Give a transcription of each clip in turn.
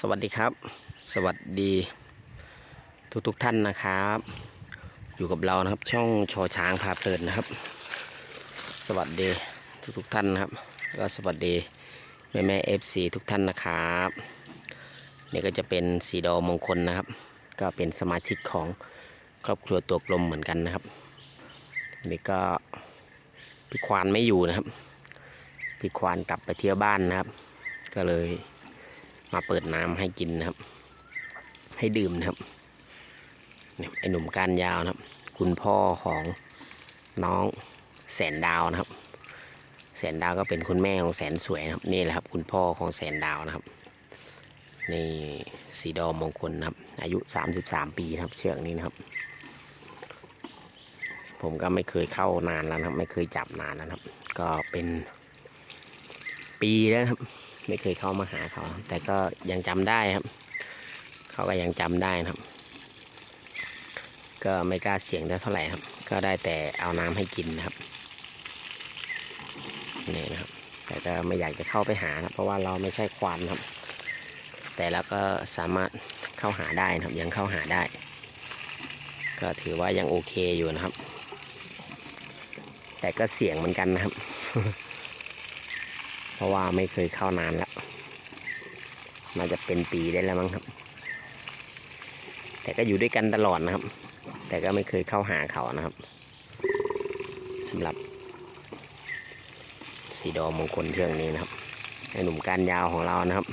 สวัสดีครับ สวัสดีทุกทุกท่านนะครับ อยู่กับเรานะครับ ช่องชอช้างพาเพลินนะครับ สวัสดีทุกทุกท่านนะครับก็สวัสดีแม่แม่เอฟซีทุกท่านนะครับนี่ก็จะเป็นสีดอมงคลนะครับ ก็เป็นสมาชิกของครอบครัวตัวกลมเหมือนกันนะครับนี่ก็พี่ควานไม่อยู่นะครับพี่ควานกลับไปเที่ยวบ้านนะครับ ก็เลย มาเปิดน้ำให้กินนะครับ ให้ดื่มนะครับเนี่ยไอหนุ่มก้านยาวนะครับ คุณพ่อของน้องแสนดาวนะครับ แสนดาวก็เป็นคุณแม่ของแสนสวยนะครับ นี่แหละครับ คุณพ่อของแสนดาวนะครับนี่สีดอมงคลนะครับ อายุ 33 ปีนะครับ เชือกนี้นะครับ ผมก็ไม่เคยเข้านานแล้วนะครับ ไม่เคยจับนานแล้วนะครับ ก็เป็นปีแล้วครับ ไม่เคยเข้ามาหาเขา แต่ก็ยังจำได้ครับ เขาก็ยังจำได้นะครับ ก็ไม่กล้าเสี่ยงเท่าไหร่ครับ ก็ได้แต่เอาน้ำให้กินนะครับนี่นะครับ แต่ก็ไม่อยากจะเข้าไปหาครับ เพราะว่าเราไม่ใช่ควานครับ แต่เราก็สามารถเข้าหาได้นะครับ ยังเข้าหาได้ ก็ถือว่ายังโอเคอยู่นะครับ แต่ก็เสี่ยงเหมือนกันนะครับ เพราะว่าไม่เคยเข้านานแล้วน่าจะเป็นปีได้แล้วมั้งครับ แต่ก็อยู่ด้วยกันตลอดนะครับ แต่ก็ไม่เคยเข้าหาเขานะครับสำหรับสีดอมงคลเครื่องนี้นะครับไอหนุ่มก้านยาวของเรานะครับ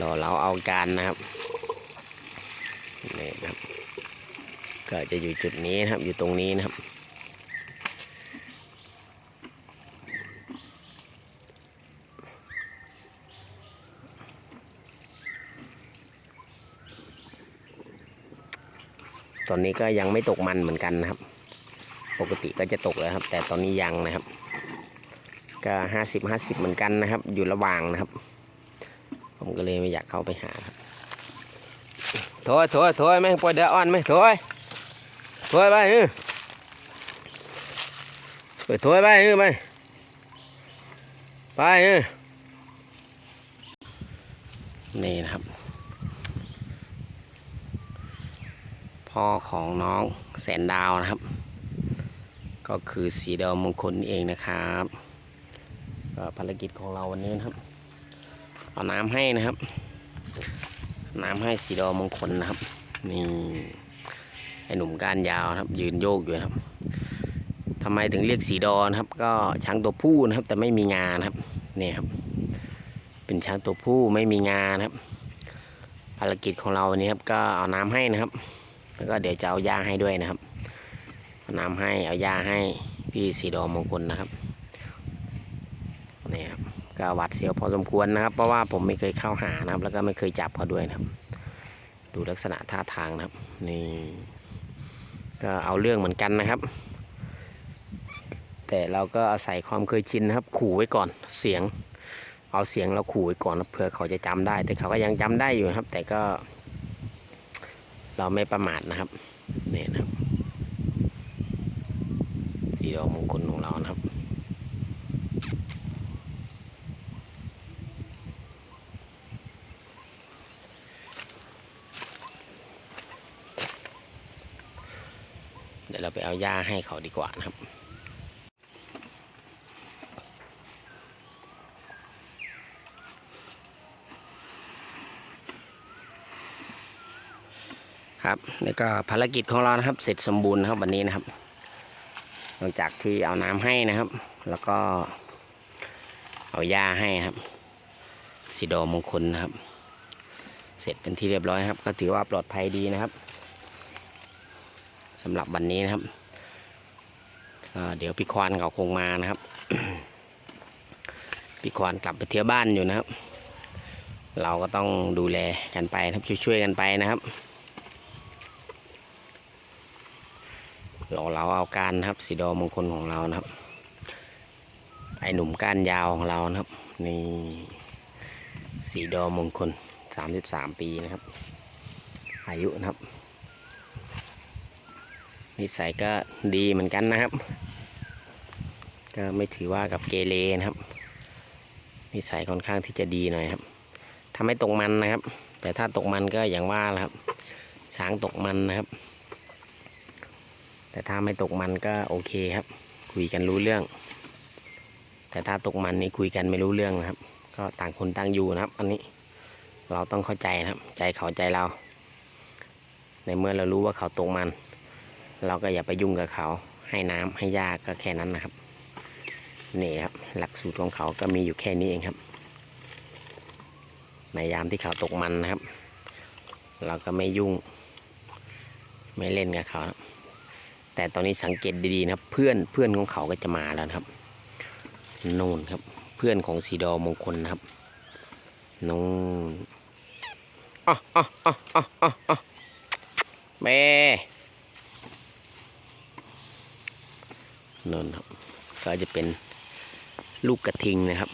รอเราเอาการนะครับนี่นะครับ ก็จะอยู่จุดนี้นะครับ อยู่ตรงนี้นะครับ ตอนนี้ก็ยังไม่ตกมันเหมือนกันนะครับ ปกติก็จะตกแล้วครับ แต่ตอนนี้ยังนะครับ ก็ห้าสิบห้าสิบเหมือนกันนะครับ อยู่ระหว่างนะครับ ผมก็เลยไม่อยากเข้าไปหาครับโถอยโถอยโถอยไหมปล่อยเดืออ่อนไหมโถอยโถอยไปเออไปโถอยไปเออไปไปเออนี่นะครับ พ่อของน้องแสนดาวนะครับ ก็คือสีดาวมงคลนี่เองนะครับภารกิจของเราวันนี้นะครับ เอาน้ำให้นะครับ น้ำให้สีดาวมงคลนะครับนี่ไอหนุ่มก้านยาวครับ ยืนโยกอยู่นะครับทำไมถึงเรียกสีดอนะครับ ก็ช้างตัวผู้นะครับ แต่ไม่มีงานะครับนี่ครับ เป็นช้างตัวผู้ไม่มีงานครับภารกิจของเราวันนี้ครับก็เอาน้ำให้นะครับ แล้วก็เดี๋ยวจะเอายาให้ด้วยนะครับเอาน้ำให้เอายาให้พี่สีดอมงคลนะครับนี่ครับก็หวัดเสียวพอสมควรนะครับ เพราะว่าผมไม่เคยเข้าหานะครับ แล้วก็ไม่เคยจับเขาด้วยนะครับ ดูลักษณะท่าทางนะครับ นี่ ก็เอาเรื่องเหมือนกันนะครับ แต่เราก็อาศัยความเคยชินนะครับ ขู่ไว้ก่อนเสียง เอาเสียงเราขู่ไว้ก่อนนะเผื่อเขาจะจำได้ แต่เขาก็ยังจำได้อยู่นะครับ แต่ก็ เราไม่ประมาทนะครับนี่นะครับ สีดอกมงคลของเรานะครับ เดี๋ยวเราไปเอาหญ้าให้เขาดีกว่านะครับ ครับนี่ก็ภารกิจของเรานะครับ เสร็จสมบูรณ์นะครับวันนี้นะครับ หลังจากที่เอาน้ำให้นะครับ แล้วก็เอาหญ้าให้ครับสีดอมงคลนะครับ เสร็จเป็นที่เรียบร้อยครับ ก็ถือว่าปลอดภัยดีนะครับสำหรับวันนี้นะครับเดี๋ยวพี่ควานเขาคงมานะครับพี่ควานกลับไปเที่ยวบ้านอยู่นะครับ เราก็ต้องดูแลกันไปครับช่วยๆกันไปนะครับ เราเราเอาการนะครับสีดอมงคลของเรานะครับ ไอหนุ่มก้านยาวของเรานะครับนี่สีดอมงคล 33 ปีนะครับ อายุนะครับ นิสัยก็ดีเหมือนกันนะครับ ก็ไม่ถือว่ากับเกเรนะครับ นิสัยค่อนข้างที่จะดีหน่อยครับทำให้ตกมันนะครับ แต่ถ้าตกมันก็อย่างว่าละครับช้างตกมันนะครับ แต่ถ้าไม่ตกมันก็โอเคครับ คุยกันรู้เรื่อง แต่ถ้าตกมันนี่คุยกันไม่รู้เรื่องนะครับ ก็ต่างคนต่างอยู่นะครับ อันนี้เราต้องเข้าใจนะครับ ใจเขาใจเรา ในเมื่อเรารู้ว่าเขาตกมัน เราก็อย่าไปยุ่งกับเขา ให้น้ำให้ยาก็แค่นั้นนะครับนี่ครับ หลักสูตรของเขาก็มีอยู่แค่นี้เองครับ ในยามที่เขาตกมันนะครับ เราก็ไม่ยุ่ง ไม่เล่นกับเขาครับ แต่ตอนนี้สังเกตดีๆนะครับ เพื่อนเพื่อนของเขาก็จะมาแล้วนะครับนู่นครับ เพื่อนของสีดอมงคลนะครับนู่นอ๋ออ๋ออ๋ออ๋ออ๋อแม่นนครับก็จะเป็นลูกกระทิงนะครับ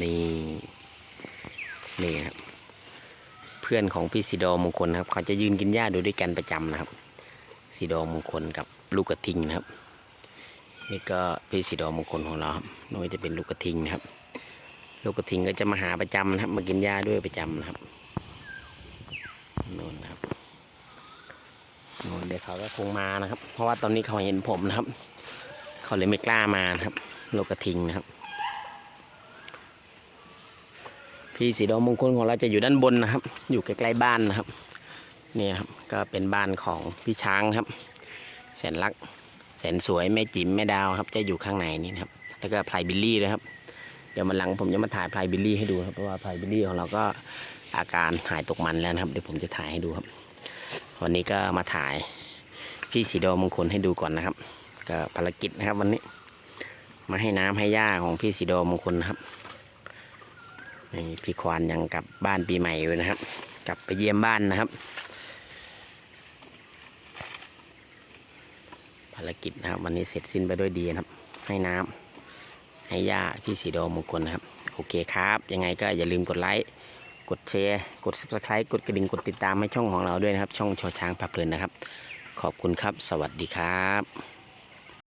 นี่นี่ครับ เพื่อนของพี่สีดอมงคลนะครับ เขาจะยืนกินหญ้าดูด้วยกันประจำนะครับสีดอมงคลกับ ลูกกระทิงนะครับ นี่ก็พี่สีดอมงคลของเราครับนี่ก็จะเป็นลูกกระทิงนะครับ ลูกกระทิงก็จะมาหาประจำนะครับ มากินหญ้าด้วยประจำนะครับนู่นนะครับนู่นเดี๋ยวเขาก็คงมานะครับ เพราะว่าตอนนี้เขาเห็นผมนะครับ เขาเลยไม่กล้ามานะครับ ลูกกระทิงนะครับ พี่สีดอมงคลของเราจะอยู่ด้านบนนะครับ อยู่ใกล้ๆบ้านนะครับเนี่ยครับก็เป็นบ้านของพี่ช้างครับ แสนรัก แสนสวยแม่จิ๋มแม่ดาวครับจะอยู่ข้างในนี่นะครับ แล้วก็พลายบิลลี่ด้วยครับ เดี๋ยวมาหลังผมจะมาถ่ายพลายบิลลี่ให้ดูครับเพราะว่าพลายบิลลี่ของเราก็อาการหายตกมันแล้วนะครับ เดี๋ยวผมจะถ่ายให้ดูครับ วันนี้ก็มาถ่ายพี่สีดอมงคลให้ดูก่อนนะครับ ก็ภารกิจนะครับวันนี้ มาให้น้ำให้หญ้าของพี่สีดอมงคลนะครับนี่พี่ควานยังกลับบ้านปีใหม่อยู่นะครับ กลับไปเยี่ยมบ้านนะครับ ภารกิจนะครับ วันนี้เสร็จสิ้นไปด้วยดีนะครับ ให้น้ำให้ย่าพี่สีโดมงคลนะครับ โอเคครับ ยังไงก็อย่าลืมกดไลค์กดแชร์กด subscribe กดกระดิ่งกดติดตามให้ช่องของเราด้วยนะครับ ช่องชอช้างพาเพลินนะครับ ขอบคุณครับ สวัสดีครับ